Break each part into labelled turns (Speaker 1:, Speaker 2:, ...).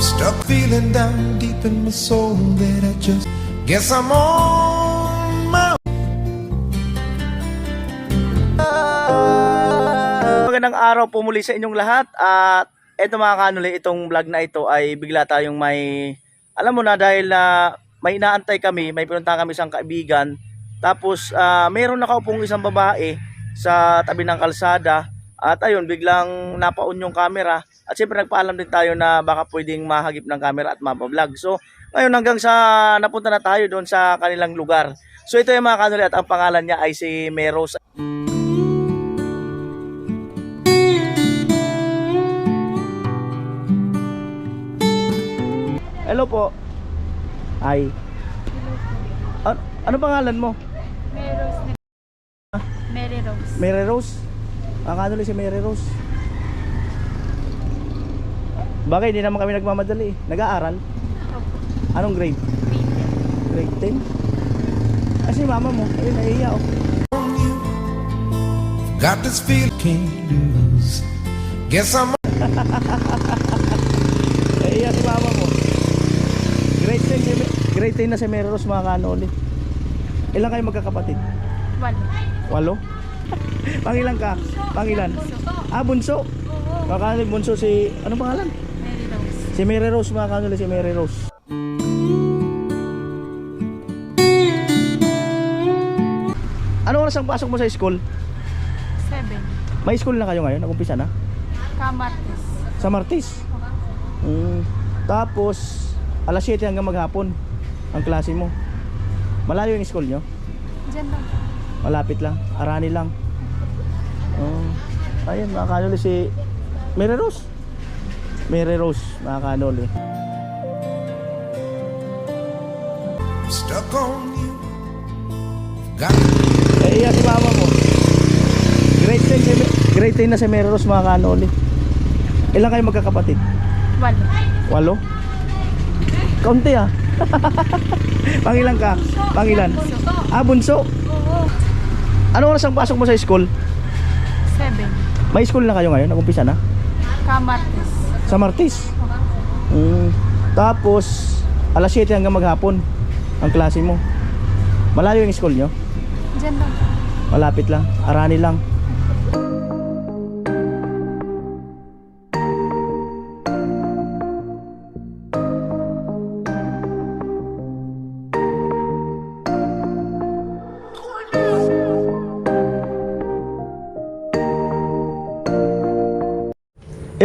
Speaker 1: Stuck feeling down deep in my soul that I just guess I'm on my
Speaker 2: Magandang araw po muli sa inyong lahat. At eto mga kanuli, itong vlog na ito ay bigla tayong may, alam mo na dahil na may inaantay kami, may pinunta kami isang kaibigan, tapos ah, meron nakaupong isang babae sa tabi ng kalsada. At ayun, biglang napaon yung camera at siyempre nagpaalam din tayo na baka pwedeng mahagip ng camera at mapablog. So ngayon hanggang sa napunta na tayo doon sa kanilang lugar. So ito yung mga kanuli at ang pangalan niya ay si Meros Hello po. Ay. Ano, ano pangalan mo?
Speaker 3: Mary Rose. Mary Rose.
Speaker 2: Mary Rose. Ang ano si Mary Rose. Bagay, hindi naman kami nagmamadali. eh. Nag-aaral. Anong grade? Grade 10? Ah, si mama mo. Ayun, naiiya oh.
Speaker 1: Got this feeling can't lose. Guess I'm
Speaker 2: Naiiya si mama mo. Grade 10, si, grade 10 na si Mary Rose mga kanoli. Ilan kayo magkakapatid?
Speaker 3: Walo.
Speaker 2: Walo? Pangilan ka? Pangilan? Ah, bunso. Mga bunso si... Ano pangalan? Si Mary Rose, mga kanuli, si Mary Rose. Ano oras ang pasok mo sa school?
Speaker 3: Seven.
Speaker 2: May school na kayo ngayon? Nag-umpisa na?
Speaker 3: Kamatis.
Speaker 2: Sa Martis? Mm. Tapos, alas 7 hanggang maghapon ang klase mo. Malayo yung school nyo?
Speaker 3: Diyan lang.
Speaker 2: Malapit lang? Arani lang? Oh. Ayun, mga kanuli, si Mary Rose. Mary Rose, mga kanuli.
Speaker 1: stuck on you. Got
Speaker 2: Eh, iya si mama mo. Grade 10, si, grade 10 na si Mary Rose mga kanoli. Ilan kayo magkakapatid?
Speaker 3: Walo.
Speaker 2: Walo? Kaunti ah. Pangilan ka? Pangilan? Ah, bunso. Ano oras ang pasok mo sa school?
Speaker 3: Seven.
Speaker 2: May school na kayo ngayon? Nag-umpisa na?
Speaker 3: Kamatis.
Speaker 2: Sa Martis? Mm. Tapos, alas 7 hanggang maghapon ang klase mo. Malayo yung school nyo?
Speaker 3: Diyan lang.
Speaker 2: Malapit lang. Arani lang.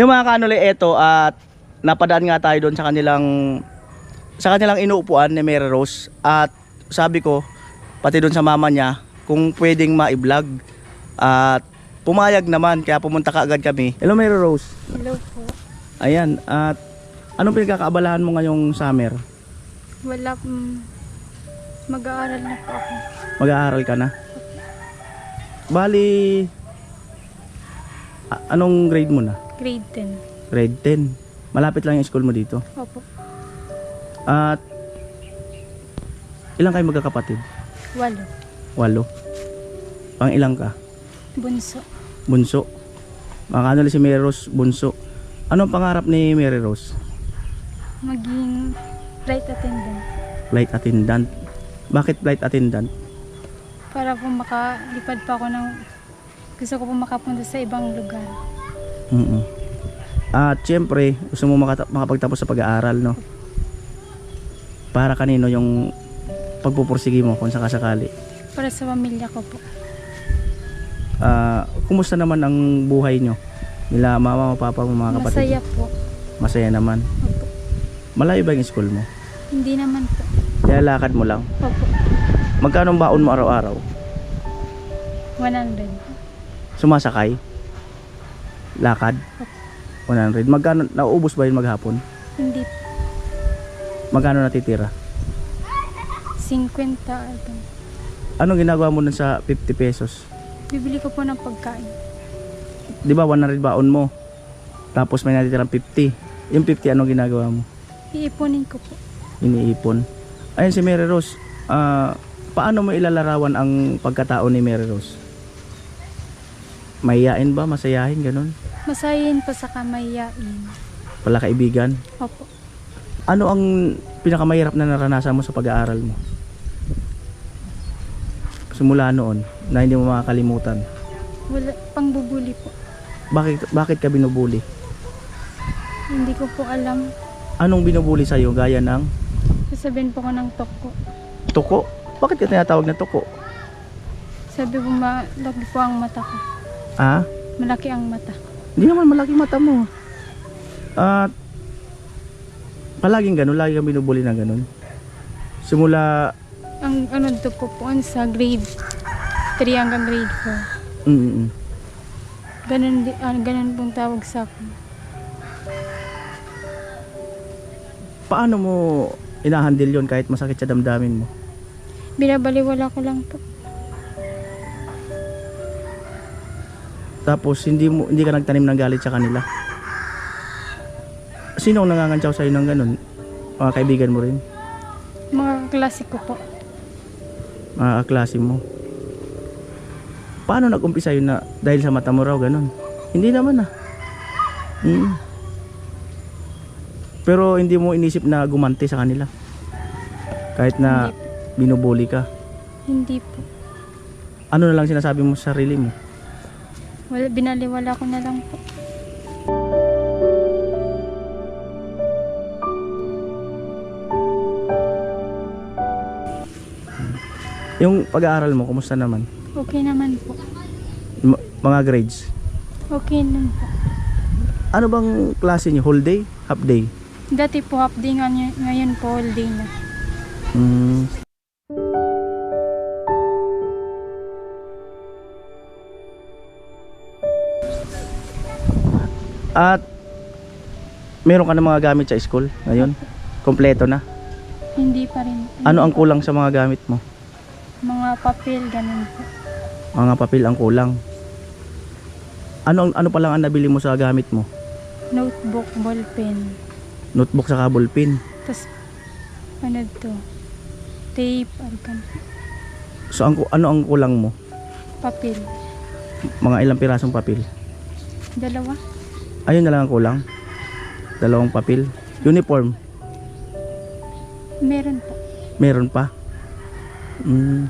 Speaker 2: Yung mga kanuli, eto at napadaan nga tayo doon sa kanilang sa kanilang inuupuan ni Mary Rose at sabi ko pati doon sa mama niya kung pwedeng ma-vlog at pumayag naman kaya pumunta ka agad kami. Hello Mary Rose.
Speaker 3: Hello po.
Speaker 2: Ayan at anong pinagkakaabalahan mo ngayong summer?
Speaker 3: Wala Mag-aaral na po ako.
Speaker 2: Mag-aaral ka na? Bali anong grade mo na?
Speaker 3: Grade 10.
Speaker 2: Grade 10. Malapit lang yung school mo dito.
Speaker 3: Opo.
Speaker 2: At ilang kayo magkakapatid?
Speaker 3: Walo.
Speaker 2: Walo. Pang ilang ka?
Speaker 3: Bunso.
Speaker 2: Bunso. Mga ano si Mary Rose, bunso. Anong pangarap ni Mary Rose?
Speaker 3: Maging flight attendant.
Speaker 2: Flight attendant. Bakit flight attendant?
Speaker 3: Para po makalipad pa ako ng... Gusto ko po makapunta sa ibang lugar.
Speaker 2: Mm At syempre, gusto mo makata- makapagtapos sa pag-aaral, no? Para kanino yung pagpupursige mo kung sakasakali.
Speaker 3: Para sa pamilya ko po.
Speaker 2: Ah, kumusta naman ang buhay nyo? Nila mama, papa mo, mga kapatid?
Speaker 3: Masaya po.
Speaker 2: Masaya naman.
Speaker 3: Opo.
Speaker 2: Malayo ba yung school mo?
Speaker 3: Hindi naman po.
Speaker 2: Kaya lakad mo lang.
Speaker 3: Opo.
Speaker 2: Magkano ang baon mo araw-araw?
Speaker 3: 100.
Speaker 2: Sumasakay? Lakad? 100. Magkano, nauubos ba yun maghapon?
Speaker 3: Hindi.
Speaker 2: Magkano natitira?
Speaker 3: 50 ito.
Speaker 2: Anong ginagawa mo nun sa 50 pesos?
Speaker 3: Bibili ko po ng pagkain.
Speaker 2: Di ba 100 baon mo? Tapos may natitirang 50. Yung 50 anong ginagawa mo?
Speaker 3: Iipunin ko po.
Speaker 2: Iniipon. Ayun si Mary Rose. ah, paano mo ilalarawan ang pagkatao ni Mary Rose? Mahiyain ba? Masayahin? Ganun?
Speaker 3: Masayin pa sa kamayain.
Speaker 2: Wala kaibigan?
Speaker 3: Opo.
Speaker 2: Ano ang pinakamahirap na naranasan mo sa pag-aaral mo? Simula noon na hindi mo makakalimutan.
Speaker 3: Wala, pangbubuli po.
Speaker 2: Bakit bakit ka binubuli?
Speaker 3: Hindi ko po alam.
Speaker 2: Anong binubuli sa gaya ng
Speaker 3: Sasabihin po ko ng toko.
Speaker 2: tuko? Bakit ka tinatawag na tuko?
Speaker 3: Sabi ko malaki po ang mata ko.
Speaker 2: Ah?
Speaker 3: Malaki ang mata.
Speaker 2: Hindi naman malaki mata mo. At palaging ganun, lagi kang binubuli na ganun. Simula
Speaker 3: Ang ano to po po sa grade 3 hanggang grade
Speaker 2: mm, mm, mm.
Speaker 3: 4. Ganun, di, ah, ganun pong tawag sa akin.
Speaker 2: paano mo inahandle yon kahit masakit sa damdamin mo?
Speaker 3: Binabaliwala ko lang po.
Speaker 2: Tapos hindi mo hindi ka nagtanim ng galit sa kanila. Sino ang nangangantsaw sa'yo ng ganun? Mga kaibigan mo rin?
Speaker 3: Mga klasiko po.
Speaker 2: Mga kaklase mo? Paano nag-umpisa yun na dahil sa mata mo raw ganun? Hindi naman ah. Mm. Pero hindi mo inisip na gumanti sa kanila. Kahit na
Speaker 3: Hindi
Speaker 2: binubuli ka.
Speaker 3: Hindi po.
Speaker 2: Ano na lang sinasabi mo sa sarili mo?
Speaker 3: Wala, binaliwala ko na lang po.
Speaker 2: Yung pag-aaral mo, kumusta naman?
Speaker 3: Okay naman po.
Speaker 2: M- mga grades?
Speaker 3: Okay naman po.
Speaker 2: Ano bang klase niyo? Whole day? Half day?
Speaker 3: Dati po half day ngayon po all day na.
Speaker 2: Mm. At meron ka na mga gamit sa school ngayon? Kompleto na.
Speaker 3: Hindi pa rin.
Speaker 2: Ano ang kulang sa mga gamit mo?
Speaker 3: Mga papel, ganun po.
Speaker 2: Mga papel ang kulang. Ano ano pa lang ang nabili mo sa gamit mo?
Speaker 3: Notebook, ballpen.
Speaker 2: Notebook sa ballpen.
Speaker 3: Tapos, ano to? Tape, ano kan?
Speaker 2: So ang ano ang kulang mo?
Speaker 3: Papel.
Speaker 2: Mga ilang pirasong papel?
Speaker 3: Dalawa?
Speaker 2: Ayun na lang ang kulang. Dalawang papel. Uniform.
Speaker 3: Meron po.
Speaker 2: Meron pa. Mm.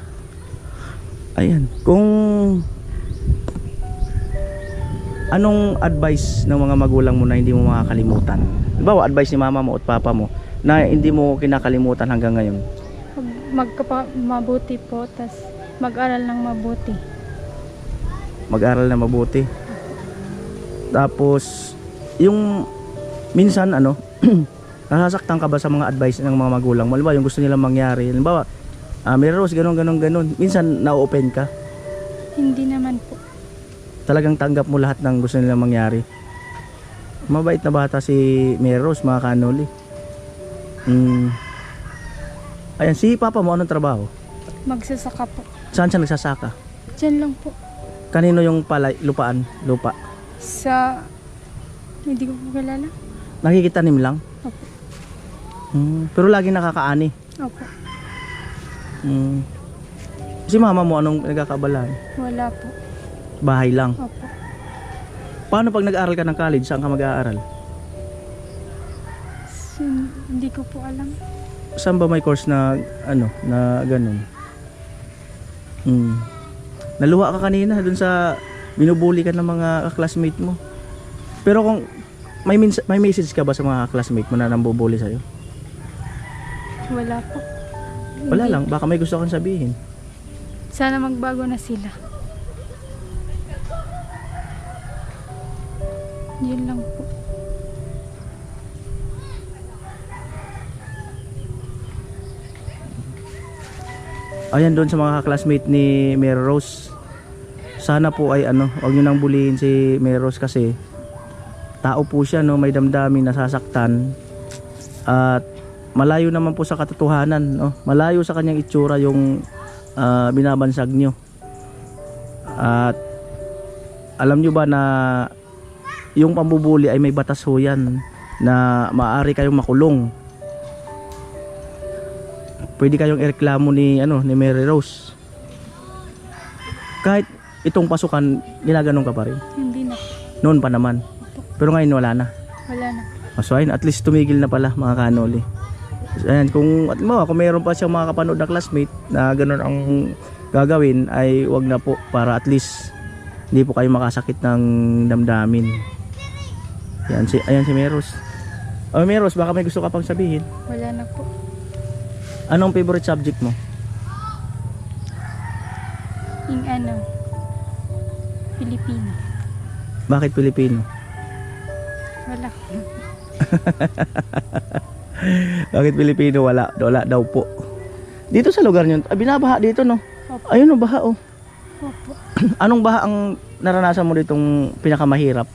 Speaker 2: Ayan. Kung anong advice ng mga magulang mo na hindi mo makakalimutan? Halimbawa, advice ni mama mo at papa mo na hindi mo kinakalimutan hanggang ngayon.
Speaker 3: Mag, magkapa, mabuti po, tas mag-aral ng mabuti.
Speaker 2: Mag-aral na mabuti. Tapos, yung minsan ano, nasasaktan ka ba sa mga advice ng mga magulang? Halimbawa, yung gusto nilang mangyari. Halimbawa, ah, Mary Rose, ganun, ganun, ganun. Minsan, na-open ka.
Speaker 3: Hindi naman po.
Speaker 2: talagang tanggap mo lahat ng gusto nilang mangyari. Mabait na bata si Meros, mga kanoli. Mm. Ayan, si Papa mo anong trabaho?
Speaker 3: Magsasaka po.
Speaker 2: Saan siya nagsasaka?
Speaker 3: Diyan lang po.
Speaker 2: Kanino yung palay, lupaan, lupa?
Speaker 3: Sa... Hindi ko po kilala.
Speaker 2: Nakikitanim lang?
Speaker 3: Opo.
Speaker 2: Mm. Pero lagi nakakaani.
Speaker 3: Opo.
Speaker 2: Mm. Si mama mo anong nagkakabalan?
Speaker 3: Wala po.
Speaker 2: Bahay lang.
Speaker 3: Opo.
Speaker 2: Paano pag nag-aaral ka ng college, saan ka mag-aaral?
Speaker 3: Sin- hindi ko po alam.
Speaker 2: Saan ba may course na ano, na ganun? Hmm. Naluha ka kanina dun sa binubuli ka ng mga classmate mo. Pero kung may may message ka ba sa mga classmate mo na nambubuli sa'yo?
Speaker 3: Wala po.
Speaker 2: Wala
Speaker 3: Hindi.
Speaker 2: lang, baka may gusto kang sabihin.
Speaker 3: Sana magbago na sila. Yun lang po.
Speaker 2: Ayan doon sa mga classmate ni Mary Rose. Sana po ay ano, wag niyo nang bulihin si Mary Rose kasi tao po siya no, may damdamin nasasaktan. At malayo naman po sa katotohanan, no. Malayo sa kanyang itsura yung ah, binabansag niyo. At alam niyo ba na yung pambubuli ay may batas ho yan na maaari kayong makulong pwede kayong ireklamo ni ano ni Mary Rose. Kahit itong pasukan, ginaganon ka pa rin.
Speaker 3: Hindi na.
Speaker 2: Noon pa naman. Pero ngayon wala na.
Speaker 3: Wala na.
Speaker 2: So ayun, at least tumigil na pala mga kanoli. Ayan, kung at mo, kung meron pa siyang mga kapanood na classmate na ganun ang gagawin ay wag na po para at least hindi po kayo makasakit ng damdamin. Yan si ayan si Meros. Oh, Meros, baka may gusto ka pang sabihin.
Speaker 3: Wala na po.
Speaker 2: Anong favorite subject mo?
Speaker 3: Yung ano, Pilipino.
Speaker 2: Bakit Pilipino?
Speaker 3: Wala.
Speaker 2: Bakit Pilipino? Wala, wala daw po. Dito sa lugar niyo, ah, binabaha dito no.
Speaker 3: Opo.
Speaker 2: Ayun no, baha oh.
Speaker 3: Opo.
Speaker 2: Anong baha ang naranasan mo ditong pinakamahirap?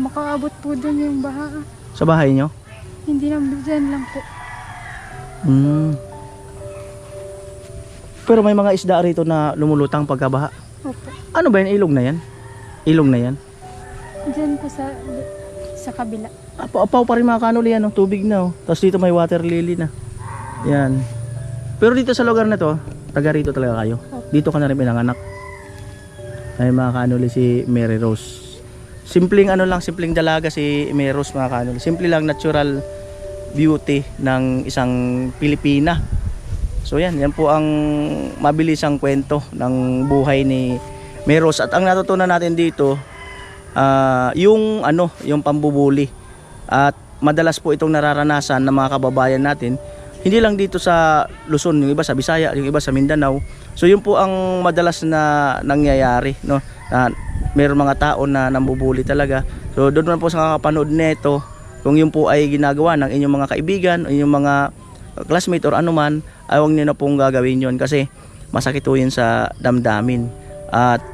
Speaker 3: Makaabot po dun yung baha.
Speaker 2: Sa bahay nyo?
Speaker 3: Hindi na dyan lang po.
Speaker 2: Hmm. Pero may mga isda rito na lumulutang pagkabaha.
Speaker 3: Opo.
Speaker 2: Ano ba yan? Ilog na yan? Ilog na yan?
Speaker 3: Dyan po sa sa kabila.
Speaker 2: Apaw-apaw pa rin mga kanuli yan, oh. tubig na. Oh. Tapos dito may water lily na. Yan. Pero dito sa lugar na to, taga rito talaga kayo. Dito ka na rin pinanganak. Ay mga kanuli si Mary Rose. Simpleng ano lang, simpleng dalaga si Mary Rose mga kanuli. Simple lang natural beauty ng isang Pilipina. So yan, yan po ang mabilisang kwento ng buhay ni Mary Rose. At ang natutunan natin dito, ah, yung ano, yung pambubuli. At madalas po itong nararanasan ng mga kababayan natin, hindi lang dito sa Luzon, yung iba sa Bisaya, yung iba sa Mindanao. So yun po ang madalas na nangyayari, no? Na mayroong mga tao na nambubuli talaga. So doon man po sa kakapanood nito, kung yun po ay ginagawa ng inyong mga kaibigan, inyong mga classmate or anuman, ay huwag niyo na pong gagawin yun kasi masakit po yun sa damdamin. At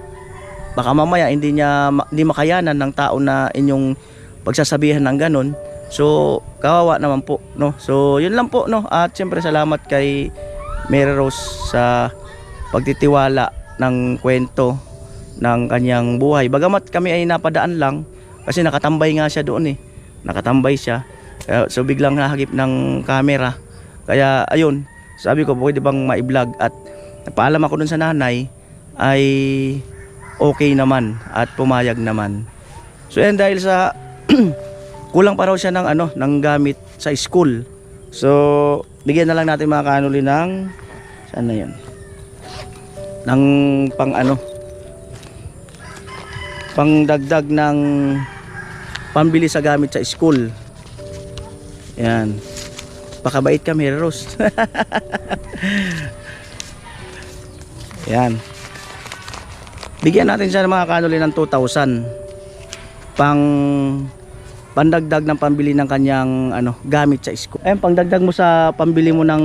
Speaker 2: baka mamaya hindi niya hindi makayanan ng tao na inyong pagsasabihan ng ganun. So, kawawa naman po, no? So, yun lang po, no? At siyempre salamat kay Mary Rose sa pagtitiwala ng kwento ng kanyang buhay. Bagamat kami ay napadaan lang kasi nakatambay nga siya doon eh. Nakatambay siya. So biglang nahagip ng camera. Kaya ayun, sabi ko pwede bang ma-vlog at paalam ako dun sa nanay ay okay naman at pumayag naman. So yan dahil sa kulang pa raw siya ng ano, ng gamit sa school. So bigyan na lang natin mga kanuli ng saan na 'yon? Ng pang ano? Pang dagdag ng pambili sa gamit sa school. Yan. Pakabait kami, Rose. Yan. Bigyan natin siya ng mga kanuli ng 2,000 pang pandagdag ng pambili ng kanyang ano gamit sa school. Ayun, pangdagdag mo sa pambili mo ng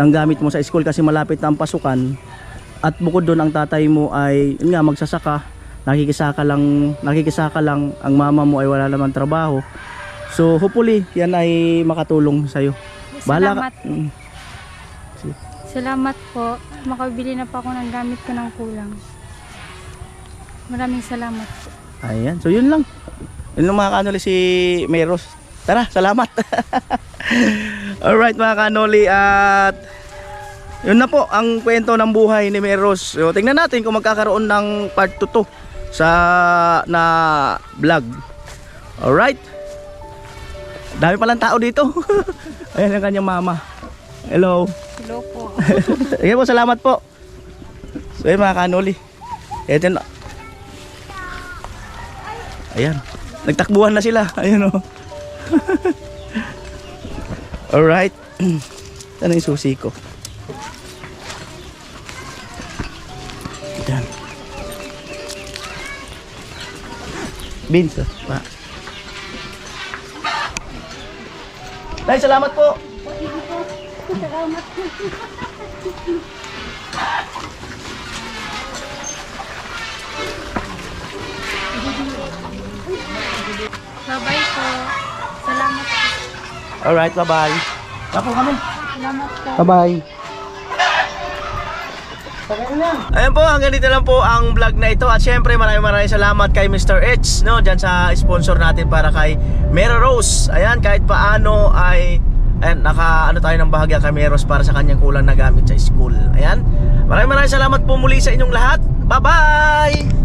Speaker 2: ng gamit mo sa school kasi malapit ang pasukan. At bukod doon ang tatay mo ay yun nga magsasaka, nakikisaka lang, nakikisaka lang, ang mama mo ay wala naman trabaho. So hopefully yan ay makatulong sa iyo.
Speaker 3: Salamat.
Speaker 2: Mm.
Speaker 3: Salamat po. Makabili na po ako ng gamit ko ng kulang. Maraming salamat po.
Speaker 2: Ayan, so yun lang. Yun lang mga kanoli si Meros. Tara, salamat. Alright mga kanoli at yun na po ang kwento ng buhay ni Meros. So, tingnan natin kung magkakaroon ng part 2 to sa na vlog. Alright. Dami palang tao dito. Ayan ang kanyang mama. Hello.
Speaker 3: Hello po.
Speaker 2: Sige po, salamat po. So yun mga kanoli. Ito na. Ayan. Nagtakbuhan na sila. Ayan o. Alright. Saan yung susi ko? Ayan. Beans. ah. Pa. Tay, salamat po.
Speaker 3: Bye-bye po. Salamat po.
Speaker 2: Alright, bye-bye. Tapo kami.
Speaker 3: Salamat po.
Speaker 2: Bye-bye. Ayan po, hanggang dito lang po ang vlog na ito at syempre maraming maraming salamat kay Mr. H no, dyan sa sponsor natin para kay Mera Rose. Ayan, kahit paano ay ayan, naka ano tayo ng bahagya kay Mera Rose para sa kanyang kulang na gamit sa school. Ayan, maraming maraming salamat po muli sa inyong lahat. Bye-bye!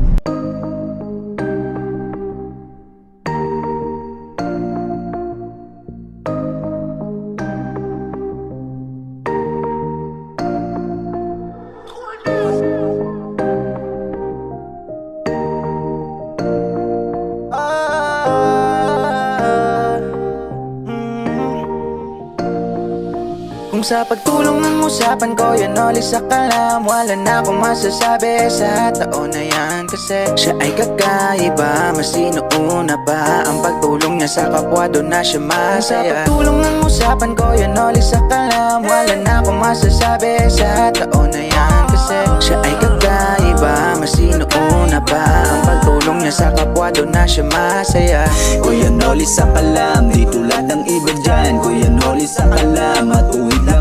Speaker 4: Sa pagtulong ng usapan ko Yan ulit sa kalam Wala na akong masasabi Sa taon na yan. Kasi siya ay kakaiba Mas sinuuna pa Ang pagtulong niya sa kapwa. Doon na siya masaya Sa pagtulong ng usapan ko Yan ulit sa kalam Wala na akong masasabi Sa taon na yan. Kasi siya ay kakaiba Mas sinuuna pa Ang pagtulong niya sa kapwa. Doon na siya masaya.
Speaker 5: Kuya Noli sa kalam, di tulad ng iba dyan. Kuya Noli sa kalam, matuwid lang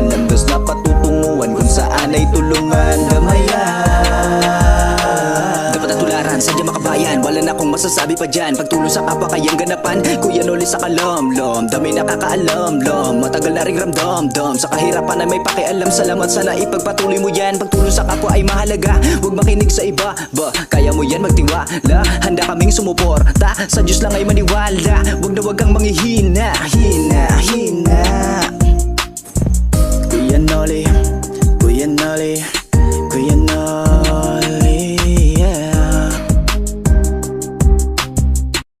Speaker 5: ang daan Landas na patutunguhan kung saan ay tulungan. Gamayan Dapat ang tularan, sadya makabayan. Wala na akong masasabi pa dyan. Pagtulong sa kapwa kayang ganapan. Kuya Noli sa kalam, lom Dami nakakaalam, lom Matagal na ring ramdam, dam Sa kahirapan ay may pakialam. Salamat sana ipagpatuloy mo yan. Pagtulong sa kapwa ay mahalaga. Huwag makinig sa iba, ba Kaya mo yan magtiwala. Handa kaming sumuporta. Sa Diyos lang ay maniwala. Huwag na huwag kang manghihina Hina, hina en Oli, voy en Oli.